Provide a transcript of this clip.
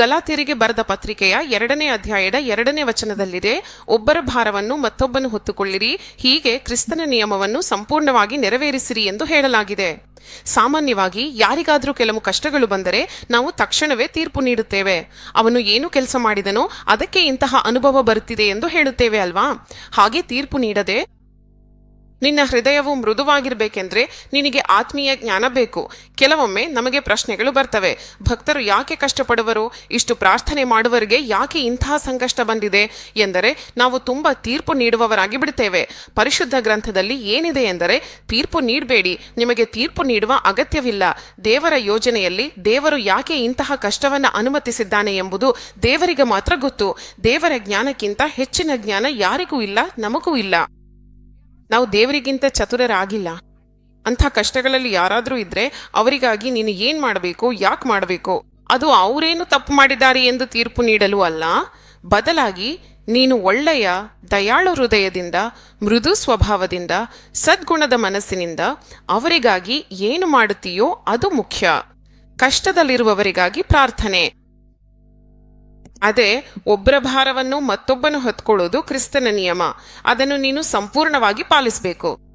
ಗಲಾತಿಯರಿಗೆ ಬರೆದ ಪತ್ರಿಕೆಯ ಎರಡನೇ ಅಧ್ಯಾಯದ ಎರಡನೇ ವಚನದಲ್ಲಿದೆ, ಒಬ್ಬರ ಭಾರವನ್ನು ಮತ್ತೊಬ್ಬನು ಹೊತ್ತುಕೊಳ್ಳಿರಿ, ಹೀಗೆ ಕ್ರಿಸ್ತನ ನಿಯಮವನ್ನು ಸಂಪೂರ್ಣವಾಗಿ ನೆರವೇರಿಸಿರಿ ಎಂದು ಹೇಳಲಾಗಿದೆ. ಸಾಮಾನ್ಯವಾಗಿ ಯಾರಿಗಾದರೂ ಕೆಲವು ಕಷ್ಟಗಳು ಬಂದರೆ ನಾವು ತಕ್ಷಣವೇ ತೀರ್ಪು ನೀಡುತ್ತೇವೆ. ಅವನು ಏನು ಕೆಲಸ ಮಾಡಿದನೋ ಅದಕ್ಕೆ ಇಂತಹ ಅನುಭವ ಬರುತ್ತಿದೆ ಎಂದು ಹೇಳುತ್ತೇವೆ ಅಲ್ವಾ? ಹಾಗೆ ತೀರ್ಪು ನೀಡದೆ ನಿನ್ನ ಹೃದಯವು ಮೃದುವಾಗಿರಬೇಕೆಂದ್ರೆ ನಿನಗೆ ಆತ್ಮೀಯ ಜ್ಞಾನ ಬೇಕು. ಕೆಲವೊಮ್ಮೆ ನಮಗೆ ಪ್ರಶ್ನೆಗಳು ಬರ್ತವೆ. ಭಕ್ತರು ಯಾಕೆ ಕಷ್ಟಪಡುವರು? ಇಷ್ಟು ಪ್ರಾರ್ಥನೆ ಮಾಡುವವರಿಗೆ ಯಾಕೆ ಇಂತಹ ಸಂಕಷ್ಟ ಬಂದಿದೆ? ಎಂದರೆ ನಾವು ತುಂಬ ತೀರ್ಪು ನೀಡುವವರಾಗಿ ಬಿಡುತ್ತೇವೆ ಪರಿಶುದ್ಧ ಗ್ರಂಥದಲ್ಲಿ ಏನಿದೆ ಎಂದರೆ ತೀರ್ಪು ನೀಡಬೇಡಿ. ನಿಮಗೆ ತೀರ್ಪು ನೀಡುವ ಅಗತ್ಯವಿಲ್ಲ. ದೇವರ ಯೋಜನೆಯಲ್ಲಿ ದೇವರು ಯಾಕೆ ಇಂತಹ ಕಷ್ಟವನ್ನು ಅನುಮತಿಸಿದ್ದಾನೆ ಎಂಬುದು ದೇವರಿಗೆ ಮಾತ್ರ ಗೊತ್ತು. ದೇವರ ಜ್ಞಾನಕ್ಕಿಂತ ಹೆಚ್ಚಿನ ಜ್ಞಾನ ಯಾರಿಗೂ ಇಲ್ಲ, ನಮಗೂ ಇಲ್ಲ. ನಾವು ದೇವರಿಗಿಂತ ಚತುರರಾಗಿಲ್ಲ. ಅಂಥ ಕಷ್ಟಗಳಲ್ಲಿ ಯಾರಾದರೂ ಇದ್ರೆ ಅವರಿಗಾಗಿ ನೀನು ಏನು ಮಾಡಬೇಕು, ಯಾಕೆ ಮಾಡಬೇಕು? ಅದು ಅವರೇನು ತಪ್ಪು ಮಾಡಿದ್ದಾರೆ ಎಂದು ತೀರ್ಪು ನೀಡಲು ಅಲ್ಲ. ಬದಲಾಗಿ ನೀನು ಒಳ್ಳೆಯ, ದಯಾಳು ಹೃದಯದಿಂದ, ಮೃದು ಸ್ವಭಾವದಿಂದ, ಸದ್ಗುಣದ ಮನಸ್ಸಿನಿಂದ ಅವರಿಗಾಗಿ ಏನು ಮಾಡುತ್ತೀಯೋ ಅದು ಮುಖ್ಯ. ಕಷ್ಟದಲ್ಲಿರುವವರಿಗಾಗಿ ಪ್ರಾರ್ಥನೆ. ಅದೇ ಒಬ್ಬರ ಭಾರವನ್ನು ಮತ್ತೊಬ್ಬನು ಹೊತ್ಕೊಳ್ಳೋದು ಕ್ರಿಸ್ತನ ನಿಯಮ. ಅದನ್ನು ನೀನು ಸಂಪೂರ್ಣವಾಗಿ ಪಾಲಿಸಬೇಕು.